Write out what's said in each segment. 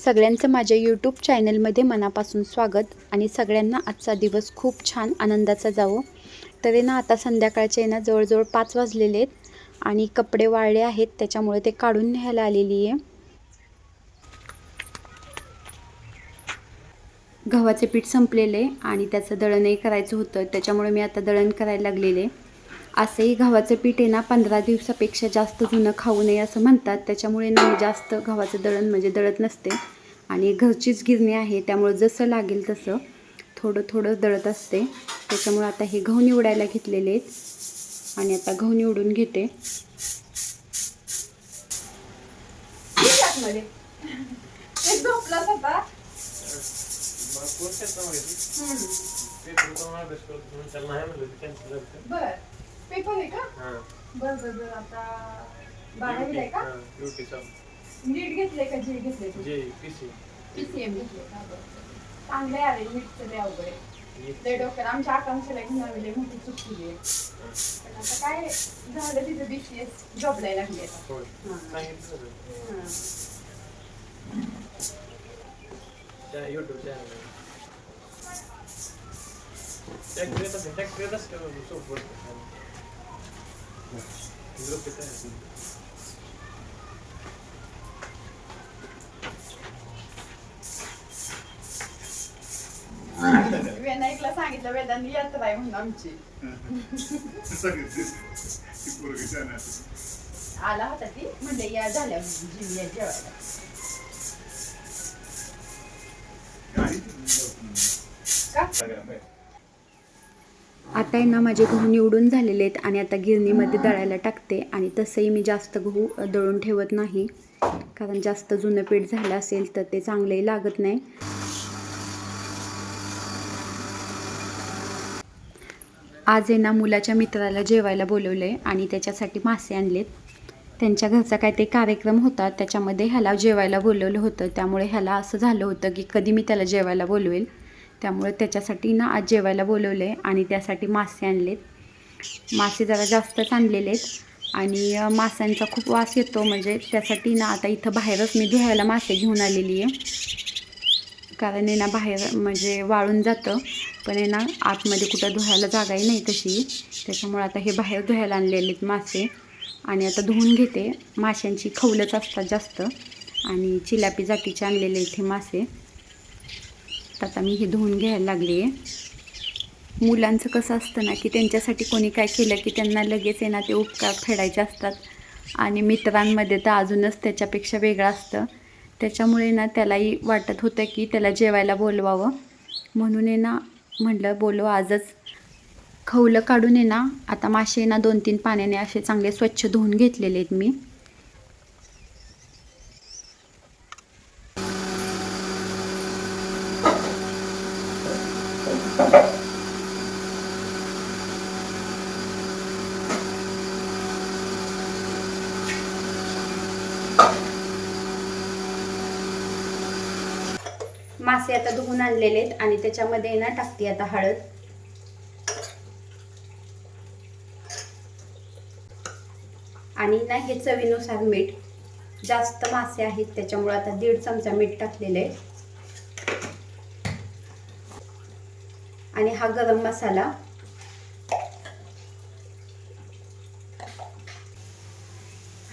सगळ्यांचं माझ्या यूट्यूब चॅनलमध्ये मनापासून स्वागत आणि सगळ्यांना आजचा दिवस खूप छान आनंदाचा जावो. तर आहे ना आता संध्याकाळचे आहे ना जवळजवळ पाच वाजलेले आहेत आणि कपडे वाळले आहेत त्याच्यामुळे ते काढून न्यायला आलेली आहे. गव्हाचे पीठ संपलेले आणि त्याचं दळणही करायचं होतं त्याच्यामुळे मी आता दळण करायला लागलेले. असंही गव्हाचं पीठ आहे ना पंधरा दिवसापेक्षा जास्त जुनं खाऊ नये असं म्हणतात. त्याच्यामुळे ना मी जास्त गव्हाचं दळण म्हणजे दळत नसते. आणि घरचीच गिरणी आहे त्यामुळे जसं लागेल तसं थोडं थोडं दळत असते. त्याच्यामुळे आता हे गहू निवडायला घेतलेले आहेत. आणि आता गहू निवडून घेते. मध्ये पेपर आहे का? बर बर बर. आता आहे का? नीट घेतले का? जे घेतले पीसीएम घेतले का? बरं. चांगले आहे नीटचं लय अवघड आहे. लय डोक्यात आमच्या आकांक्षेला घेऊन लय मोठी चूक केली आहे पण आता काय झालं तिथं बीसीएस जॉबला लागली आता. युट्यूब चॅनल विनायकला सांगितलं वेदांनी यात्रा आहे म्हणून आमची. आला होता ती म्हणजे या झाल्या जिम जेवायला. का? आता आहे ना माझे गहू निवडून झालेले आहेत आणि आता गिरणीमध्ये दळायला टाकते आणि तसंही मी जास्त गहू दळून ठेवत नाही. कारण जास्त जुनं पीठ झालं असेल तर ते चांगलंही लागत नाही. आज आहे ना मुलाच्या मित्राला जेवायला बोलवलं आहे आणि त्याच्यासाठी मासे आणलेत. त्यांच्या घरचा काय ते कार्यक्रम होता त्याच्यामध्ये ह्याला जेवायला बोलवलं होतं. त्यामुळे ह्याला असं झालं होतं की कधी मी त्याला जेवायला बोलवेल. त्यामुळे त्याच्यासाठी ना आज जेवायला बोलवलं आहे आणि त्यासाठी मासे आणलेत. मासे जरा जास्तच आणलेले आहेत. आणि माशांचा खूप वास येतो. म्हणजे त्यासाठी ना आता इथं बाहेरच मी धुवायला मासे घेऊन आलेली आहे. कारण आहे ना बाहेर म्हणजे वाळून जातं. पण आहे ना आतमध्ये कुठं धुवायला जागाही नाही तशी. त्याच्यामुळे आता हे बाहेर धुवायला आणलेले आहेत मासे. आणि आता धुवून घेते. माशांची खवलच असतात जास्त. आणि चिलापी जातीचे आणलेले आहेत मासे. आता मी हे धुवून घ्यायला लागली आहे. मुलांचं कसं असतं ना की त्यांच्यासाठी कोणी काय केलं की त्यांना लगेच आहे ना ते उपकार फेडायचे असतात. आणि मित्रांमध्ये तर अजूनच त्याच्यापेक्षा वेगळं असतं. त्याच्यामुळे ना त्यालाही वाटत होतं की त्याला जेवायला बोलवावं. म्हणून आहे ना म्हटलं बोलव आजच खवलं काढून आहे ना आता मासे ना दोन तीन पाण्याने असे चांगले स्वच्छ धुवून घेतलेले आहेत मी. मासे आता धुवून आणलेले आहेत आणि त्याच्यामध्ये ना टाकते आता हळद. आणि ना हे चवीनुसार मीठ. जास्त मासे आहेत त्याच्यामुळे आता दीड चमचा मीठ टाकलेलं आहे. आणि हा गरम मसाला.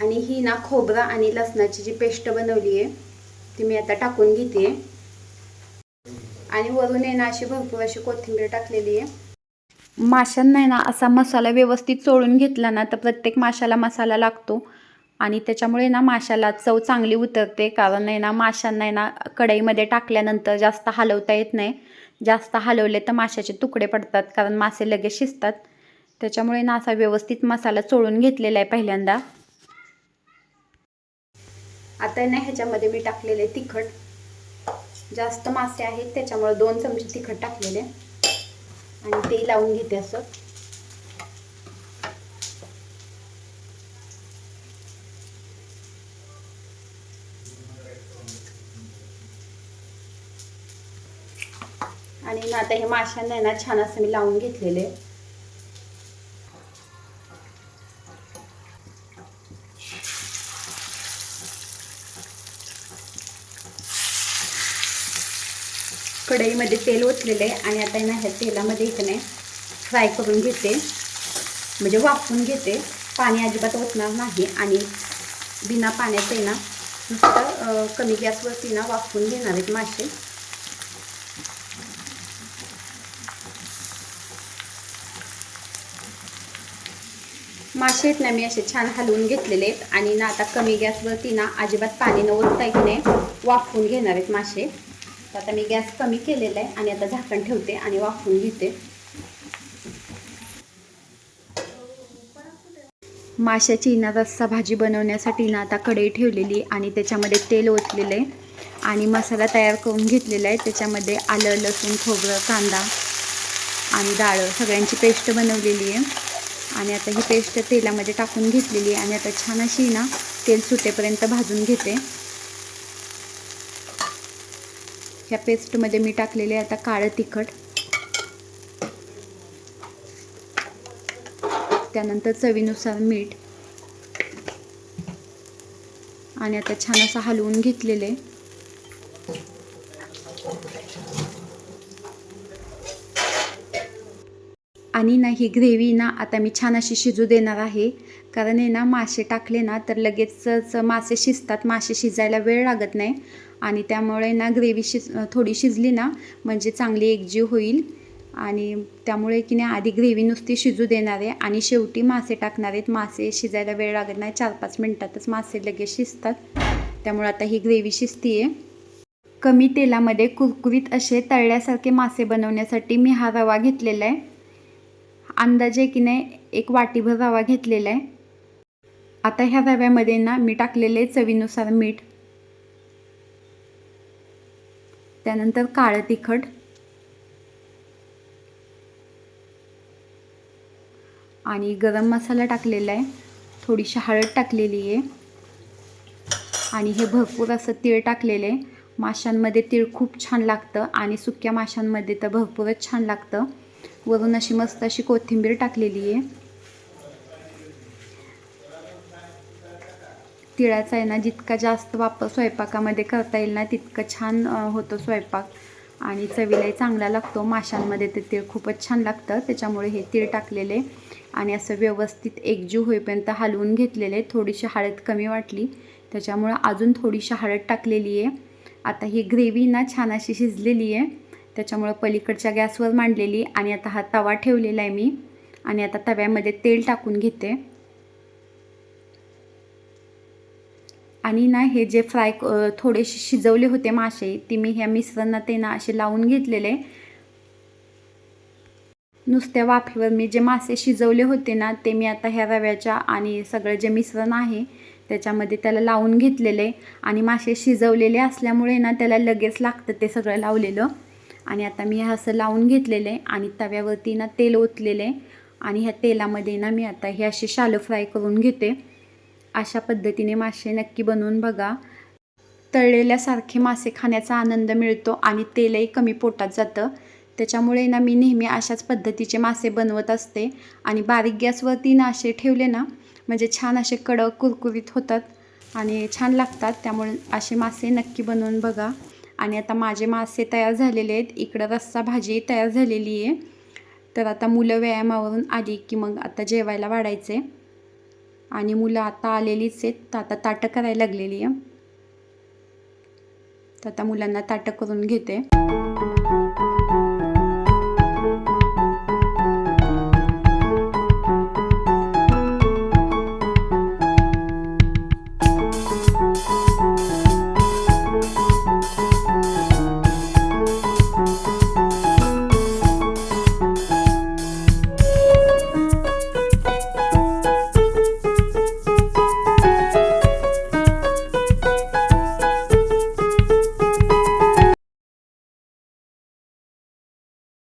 आणि ही ना खोबरा आणि लसणाची जी पेस्ट बनवली आहे ती मी आता टाकून घेते. आणि वरून आहे ना अशी भरपूर अशी कोथिंबीर टाकलेली आहे. माशांना आहे ना असा मसाला व्यवस्थित चोळून घेतला ना तर प्रत्येक माशाला मसाला लागतो. आणि त्याच्यामुळे ना माशाला चव चांगली उतरते कारण आहे ना माशांना आहे ना कढईमध्ये टाकल्यानंतर जास्त हलवता येत नाही. जास्त हलवले तर माशाचे तुकडे पडतात कारण मासे लगेच शिजतात. त्याच्यामुळे ना असा व्यवस्थित मसाला चोळून घेतलेला आहे पहिल्यांदा. आता ना ह्याच्यामध्ये मी टाकलेले तिखट. जास्त मासे आहेत त्याच्यामुळे दोन चमचे तिखट टाकलेले. आणि ते लावून घेते असं. आणि आता हे माशांना आहे ना छान असं मी लावून घेतलेले. कढईमध्ये तेल ओतलेलं आहे आणि आता ना ह्या तेलामध्ये इकडे फ्राय करून घेते. म्हणजे वाफून घेते. पाणी अजिबात ओतणार नाही आणि बिना पाण्याचं ना नुसतं कमी गॅसवरती ना वाफवून घेणार आहेत मासे. मासे आहेत ना मी असे छान हलवून घेतलेले आहेत. आणि ना आता कमी गॅसवरती ना अजिबात पाणी न ओतता इकडे वाफवून घेणार आहेत मासे. तर आता मी गॅस कमी केलेला आहे आणि आता झाकण ठेवते आणि वाफवून घेते. माशाची ना रस्सा भाजी बनवण्यासाठी ना आता कढई ठेवलेली आणि त्याच्यामध्ये तेल ओतलेलं आहे. आणि मसाला तयार करून घेतलेला आहे. त्याच्यामध्ये आलं लसूण खोबरं कांदा आणि डाळं सगळ्यांची पेस्ट बनवलेली आहे. आणि आता ही पेस्ट तेलामध्ये टाकून घेतलेली आहे. आणि आता छान अशी ना तेल सुटेपर्यंत भाजून घेते. ह्या पेस्टमध्ये मी टाकलेले आहे आता काळं तिखट. त्यानंतर चवीनुसार मीठ. आणि आता छान असं हलवून घेतलेले आणि ना ही ग्रेव्ही ना आता मी छान अशी शिजू देणार आहे. कारण आहे ना मासे टाकले ना तर लगेचच मासे शिजतात. मासे शिजायला वेळ लागत नाही. आणि त्यामुळे ना ग्रेव्ही शिज थोडी शिजली ना म्हणजे चांगली एकजीव होईल. आणि त्यामुळे की नाही आधी ग्रेव्ही नुसती शिजू देणार आहे. आणि शेवटी मासे टाकणार आहेत. मासे शिजायला वेळ लागत नाही. चार पाच मिनटातच मासे लगेच शिजतात. त्यामुळे आता ही ग्रेव्ही शिजती आहे कमी तेलामध्ये कुरकुरीत असे तळल्यासारखे मासे बनवण्यासाठी मी हा रवा घेतलेला आहे. अंदाजे की नाही एक वाटीभर रवा घेतलेला आहे. आता ह्या रव्यामध्ये ना मी टाकलेले चवीनुसार मीठ. त्यानंतर काळं तिखट. आणि गरम मसाला टाकलेला आहे. थोडीशी हळद टाकलेली आहे. आणि हे भरपूर असं तीळ टाकलेलं आहे. माशांमध्ये तीळ खूप छान लागतं आणि सुक्या माशांमध्ये तर भरपूरच छान लागतं. वरून अशी मस्त अशी कोथिंबीर टाकलेली आहे. तिळाचा आहे ना जितका जास्त वापर स्वयंपाकामध्ये करता येईल ना तितकं छान होतं होतो स्वयंपाक. आणि चवीलाही चांगला लागतो. माशांमध्ये ते तीळ खूपच छान लागतं. त्याच्यामुळे हे तीळ टाकलेले आणि असं व्यवस्थित एकजीव होईपर्यंत हलवून घेतलेले थोडीशी हळद कमी वाटली. त्याच्यामुळं अजून थोडीशी हळद टाकलेली आहे. आता ही ग्रेव्ही ना छान अशी शिजलेली आहे. त्याच्यामुळं पलीकडच्या गॅसवर मांडलेली आणि आता हा तवा ठेवलेला आहे मी. आणि आता तव्यामध्ये तेल टाकून घेते. आणि ना हे जे फ्राय थोडेसे शिजवले होते मासे ते मी ह्या मिश्रणात ते ना असे लावून घेतलेले. नुसत्या वाफेवर मी जे मासे शिजवले होते ना ते मी आता ह्या रव्याच्या आणि सगळं जे मिश्रण आहे त्याच्यामध्ये त्याला लावून घेतलेले. आणि मासे शिजवलेले असल्यामुळे ना त्याला लगेच लागतं ते सगळं लावलेलं. आणि आता मी हे असं लावून घेतलेलं आहे आणि तव्यावरती ना तेल ओतलेले आणि ह्या तेलामध्ये ना मी आता हे असे शालो फ्राय करून घेते. अशा पद्धतीने मासे नक्की बनवून बघा. तळलेल्यासारखे मासे खाण्याचा आनंद मिळतो आणि तेलही कमी पोटात जातं. त्याच्यामुळे ना मी नेहमी अशाच पद्धतीचे मासे बनवत असते. आणि बारीक गॅसवरती ना असे ठेवले ना म्हणजे छान असे कडक कुरकुरीत होतात आणि छान लागतात. त्यामुळे असे मासे नक्की बनवून बघा. आणि आता माझे मासे तयार झालेले आहेत. इकडं रस्सा भाजी तयार झालेली आहे. तर आता मुलं व्यायामावरून आली की मग आता जेवायला वाढायचे. आणि मुलं आता आलेलीच आहेत. तर आता ताटं करायला लागलेली आहे. तर आता मुलांना ताटं करून घेते.